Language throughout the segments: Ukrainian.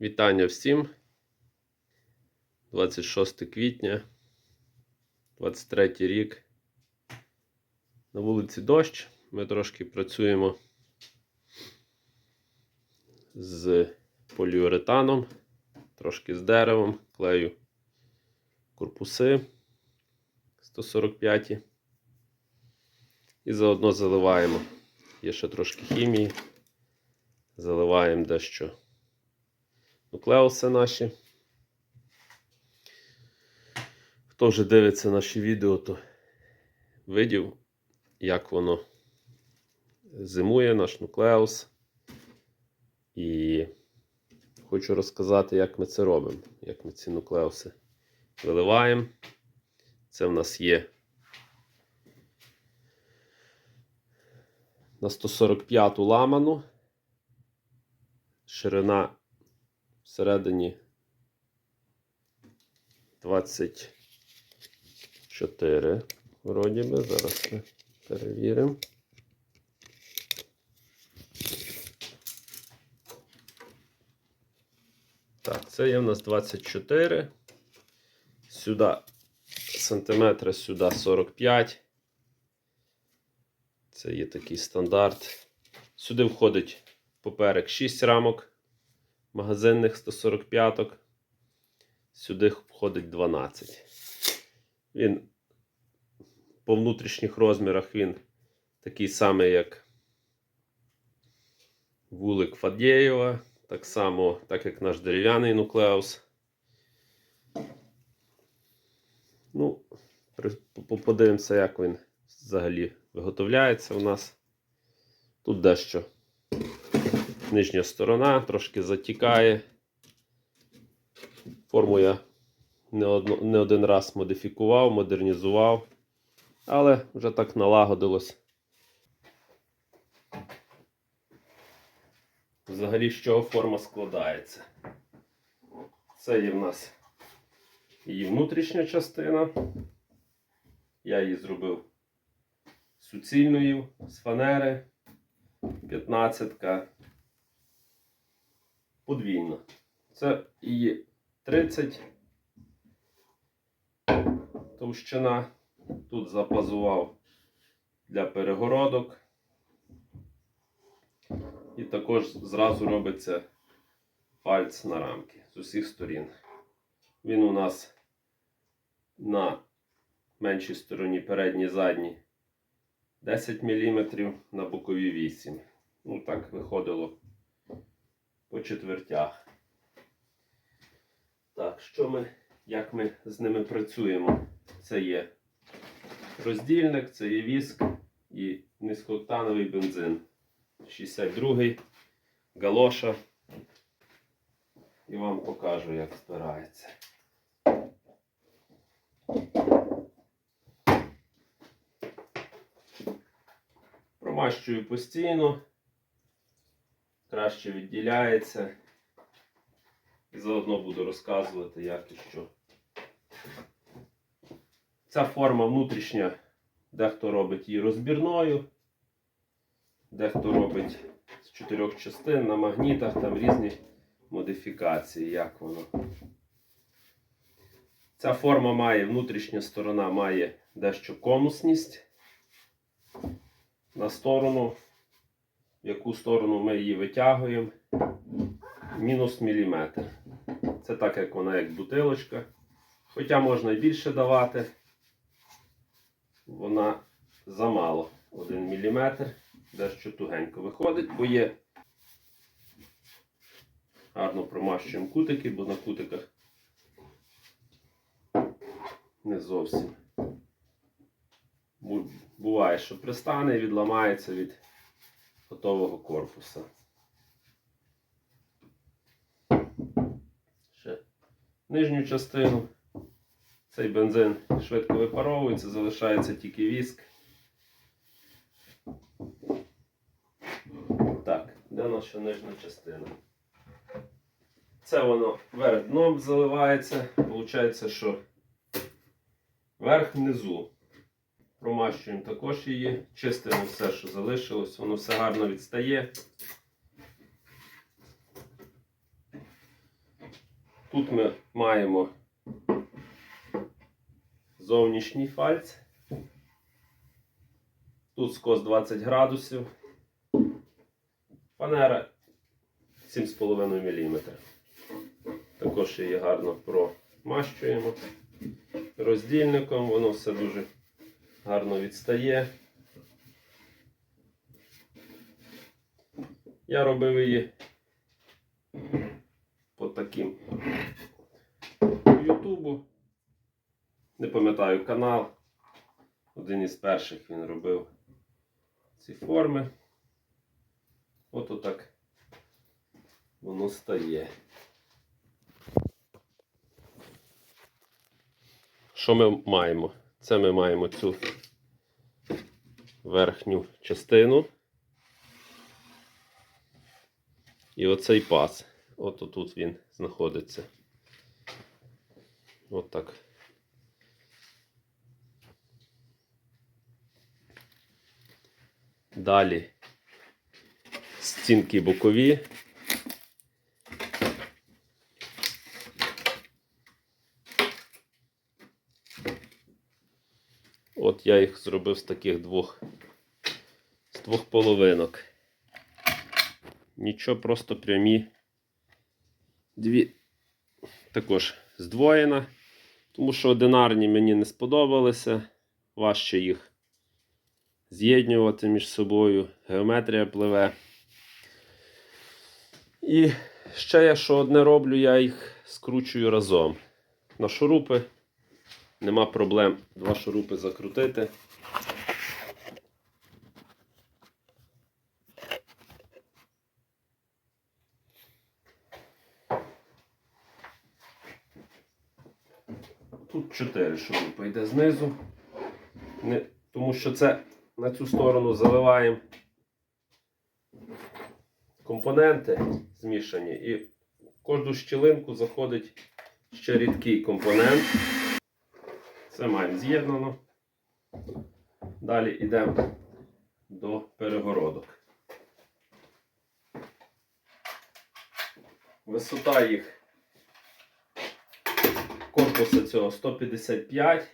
Вітання всім. 26 квітня, 23 рік. На вулиці дощ. Ми трошки працюємо з поліуретаном, трошки з деревом, клею корпуси 145. І заодно заливаємо. Є ще трошки хімії. Заливаємо дещо нуклеуси наші. Хто вже дивиться наші відео, то видів, як воно зимує наш нуклеус. І хочу розказати, як ми це робимо, як ми ці нуклеуси виливаємо. Це в нас є на 145 ламану. Ширина всередині 24. Вроді би. Зараз ми перевіримо. Так, це є в нас 24. Сюди сантиметри, сюди 45. Це є такий стандарт. Сюди входить поперек 6 рамок магазинних 145-ок. Сюди входить 12. Він по внутрішніх розмірах він такий самий, як вулик Фадєєва. Так само, так як наш дерев'яний нуклеус. Ну, подивимося, як він взагалі виготовляється у нас. Тут дещо нижня сторона трошки затікає. Форму я не, одно, не один раз модифікував, модернізував, але вже так налагодилось. Взагалі, з чого форма складається? Це є в нас її внутрішня частина. Я її зробив суцільною з фанери. 15 подвійна. Це її 30 товщина. Тут запазував для перегородок. І також зразу робиться пальць на рамки з усіх сторін. Він у нас на меншій стороні передній задній 10 мм, на боковій 8 Ну так виходило по четвертях. Так, що ми, як ми з ними працюємо? Це є роздільник, це є віск і низькооктановий бензин. 62-й галоша. І вам покажу, як збирається. Промащую постійно, краще відділяється. І заодно буду розказувати, як і що. Ця форма внутрішня, дехто робить її розбірною, дехто робить з чотирьох частин на магнітах, там різні модифікації, як воно. Ця форма має, внутрішня сторона має дещо конусність на сторону, в яку сторону ми її витягуємо, мінус міліметр. Це так, як вона, як бутилочка. Хоча можна і більше давати, вона замало 1 мм, дещо тугенько виходить, бо є. Гарно промащуємо кутики, бо на кутиках не зовсім. Буває, що пристане відламається від готового корпуса. Ще нижню частину. Цей бензин швидко випаровується, залишається тільки віск. Так, де наша нижня частина? Це воно вверх дном заливається. Получається, що верх внизу. Промащуємо також її, чистимо все, що залишилось, воно все гарно відстає. Тут ми маємо зовнішній фальц. Тут скос 20 градусів. Фанера 7,5 мм. Також її гарно промащуємо роздільником, воно все дуже гарно відстає. Я робив її по таким Ютубу. Не пам'ятаю канал. Один із перших він робив ці форми. От отак воно стає. Що ми маємо? Це ми маємо цю верхню частину. І оцей паз. От тут він знаходиться. От так. Далі стінки бокові. От я їх зробив з таких двох, з двох половинок. Нічого, просто прямі. Дві також здвоєна, тому що одинарні мені не сподобалися. Важче їх з'єднювати між собою. Геометрія пливе. І ще я що одне роблю, я їх скручую разом. На шурупи нема проблем два шурупи закрутити. Тут 4 шурупи йде знизу. Не, тому що це на цю сторону заливаємо компоненти змішані, і в кожну щілинку заходить ще рідкий компонент. Це маємо з'єднано. Далі йдемо до перегородок. Висота їх корпуса цього 155.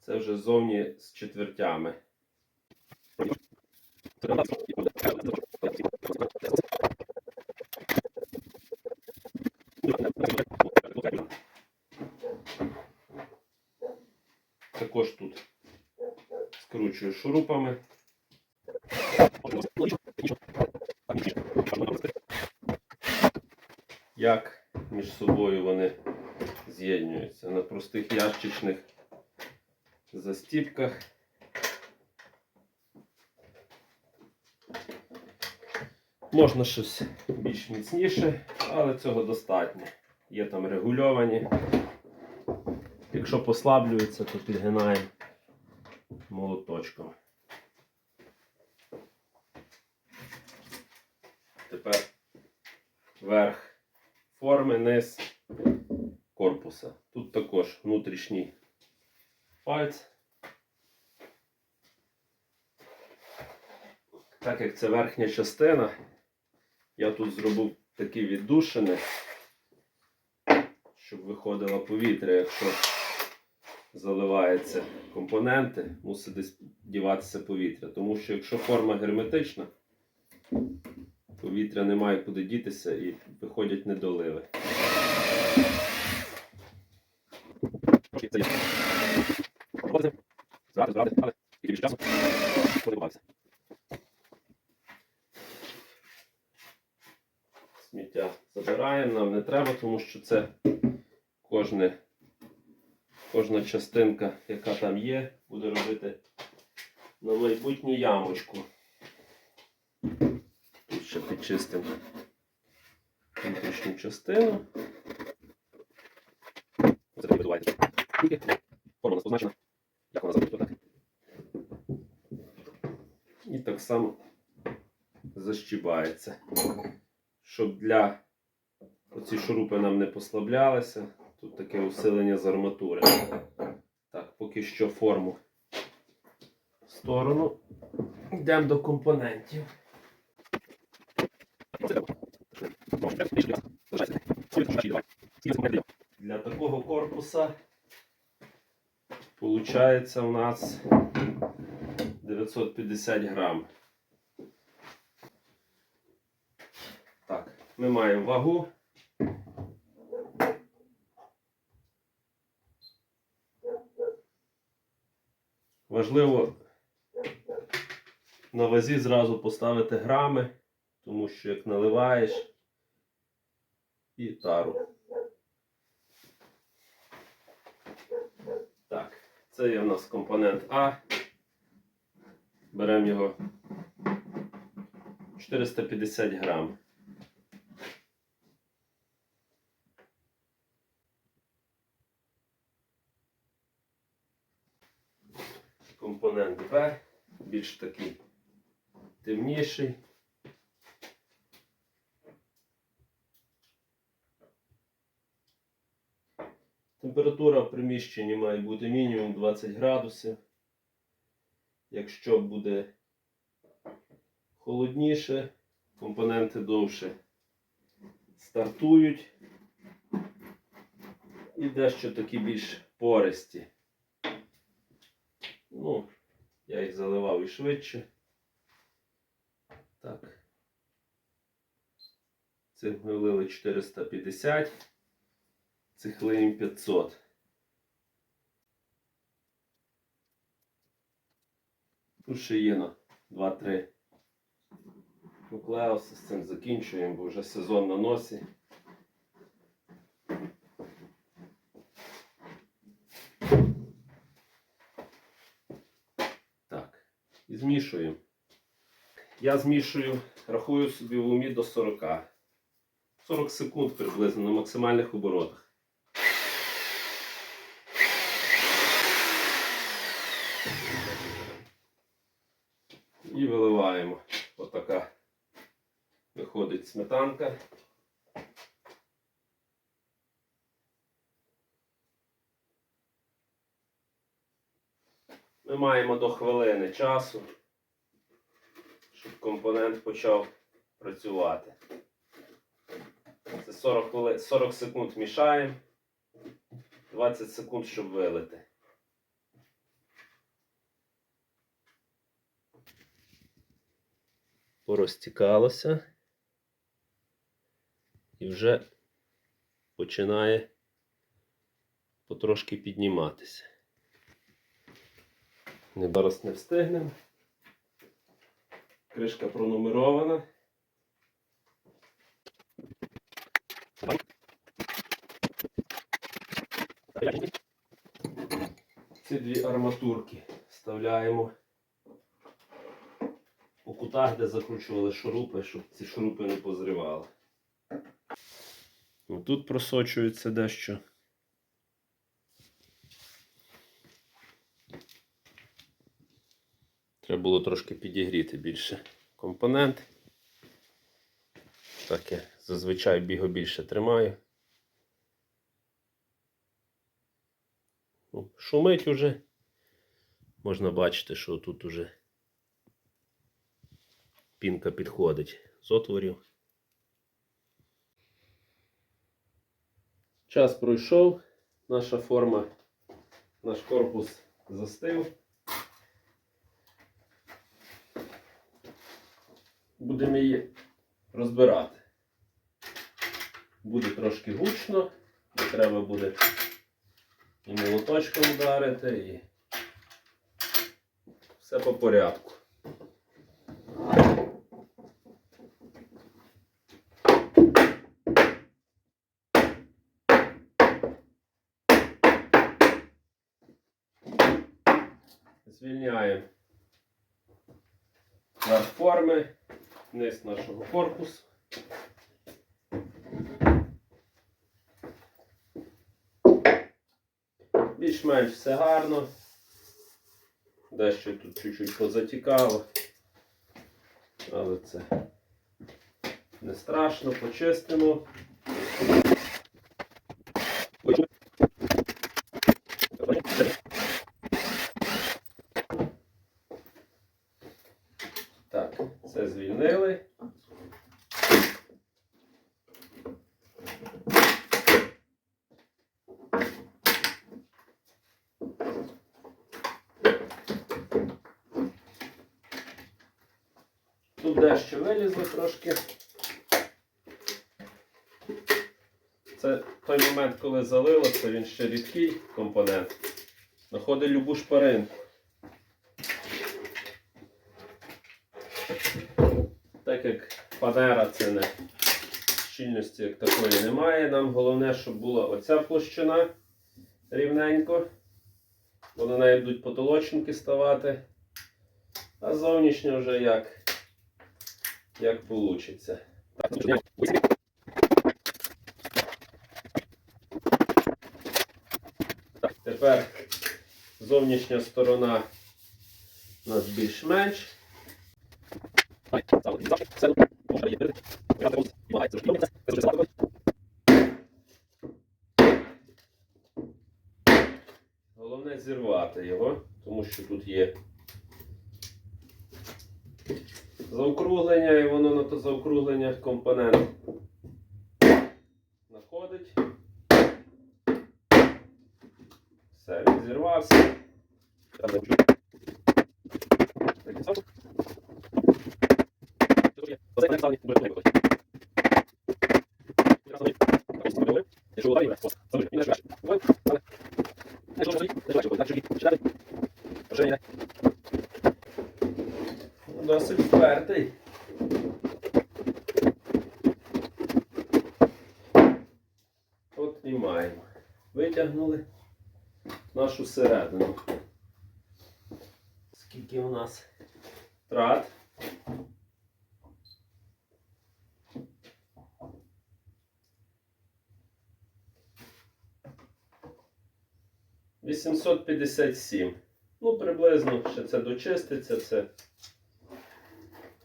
Це вже зовні з четвертями. Також тут скручую шурупами. Як між собою вони з'єднуються на простих ящичних застіпках. Можна щось більш міцніше, але цього достатньо. Є там регульовані. Якщо послаблюється, то підгинаємо молоточком. Тепер верх форми, низ корпуса. Тут також внутрішній пальць. Так як це верхня частина, я тут зробив такі віддушини, щоб виходило повітря, якщо заливаються компоненти, мусить десь діватися повітря. Тому що якщо форма герметична, повітря немає куди дітися і виходять недоливи. Подивався. Сміття забираємо, нам не треба, тому що це кожне, кожна частинка, яка там є, буде робити на майбутню ямочку. Тут ще підчистимо внутрішню частину. Це видувати. Тільки форма нас позначена. Як вона заходить отак. І так само защібається. Щоб для оці шурупи нам не послаблялися. Тут таке усилення з арматури. Так, поки що форму в сторону. Йдемо до компонентів. Для такого корпуса получається у нас 950 грам. Так, ми маємо вагу. Важливо на вазі зразу поставити грами, тому що як наливаєш і тару. Так, це є в нас компонент А. Беремо його 450 грам. Компонент Б більш такий темніший. Температура в приміщенні має бути мінімум 20 градусів. Якщо буде холодніше, компоненти довше стартують і дещо такі більш пористі. Ну, я їх заливав і швидше. Так. Цих ми влили 450, цих лиємо 500. Тут ще є на 2-3 нуклеуси, з цим закінчуємо, бо вже сезон на носі. Так, і змішуємо. Я змішую, рахую собі в умі до 40. 40 секунд приблизно на максимальних оборотах. І виливаємо. Отака виходить сметанка. Маємо до хвилини часу, щоб компонент почав працювати. Це 40, хвилин, 40 секунд мішаємо, 20 секунд, щоб вилити. Порозтікалося і вже починає потрошки підніматися. Не зараз не встигнемо. Кришка пронумерована. Ці дві арматурки вставляємо у кутах, де закручували шурупи, щоб ці шурупи не позривали. Тут просочується дещо. Треба було трошки підігріти більше компонент. Так я зазвичай біго більше тримаю. Ну, Шумить уже. Можна бачити, що тут уже пінка підходить з отворів. Час пройшов, наша форма, наш корпус застив. Будемо її розбирати. Буде трошки гучно, бо треба буде і молоточком вдарити, і все по порядку. Звільняємо форми, низ нашого корпусу. Більш-менш все гарно. Дещо тут чуть-чуть позатікало. Але це не страшно, почистимо. Так, це звільнили. тут дещо трошки. Це той момент, коли залило, це він ще рідкий компонент. Знаходить любу шпаринку. Так як фанера це не щільності як такої немає. Нам головне, щоб була оця площина рівненько. Бо на неї будуть потолочники ставати. А зовнішньо вже як, як вийде. Тепер зовнішня сторона у нас більш-менш. Головне зірвати його, тому що тут є заокруглення, і воно на то заокруглення компонент знаходить. Все, він зірвався. Досить 857. Ну, приблизно ще це дочиститься, це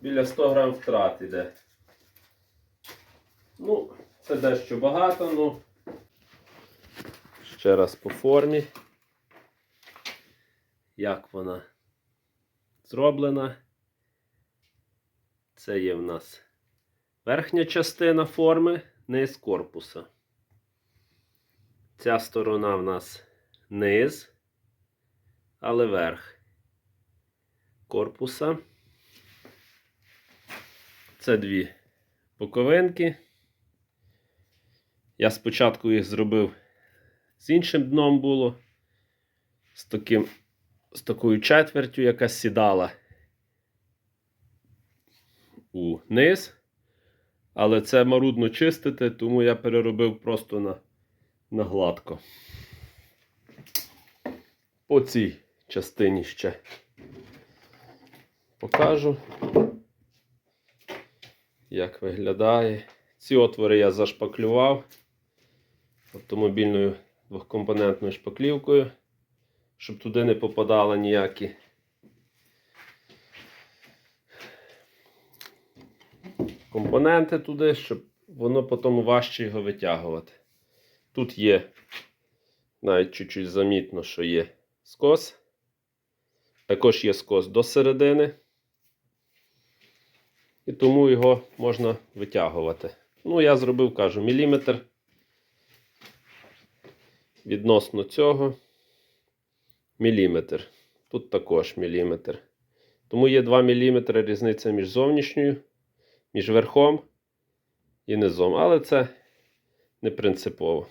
біля 100 грам втрат йде. Ну, це дещо багато, ну ще раз по формі. Як вона зроблена? Це є в нас верхня частина форми, низ корпуса. Ця сторона в нас низ, але верх корпуса. Це дві боковинки. Я спочатку їх зробив з іншим дном було, з, таким, з такою четвертю, яка сідала у низ. Але це марудно чистити, тому я переробив просто на, на гладко. По цій частині ще покажу як виглядає. Ці отвори я зашпаклював автомобільною двохкомпонентною шпаклівкою, щоб туди не попадало ніякі компоненти туди, щоб воно потім важче його витягувати. Тут є навіть чуть-чуть замітно, що є скос. Також є скос до середини. І тому його можна витягувати. Ну, я зробив, кажу, міліметр відносно цього. Міліметр. Тут також міліметр. Тому є 2 мм різниця між зовнішньою, між верхом і низом. Але це не принципово.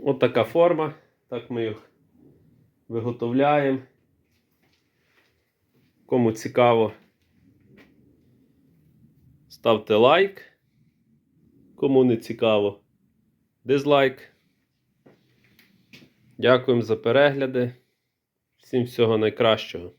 От така форма. Так ми їх виготовляємо. Кому цікаво, ставте лайк. Кому не цікаво, дизлайк. Дякуємо за перегляди. Всім всього найкращого.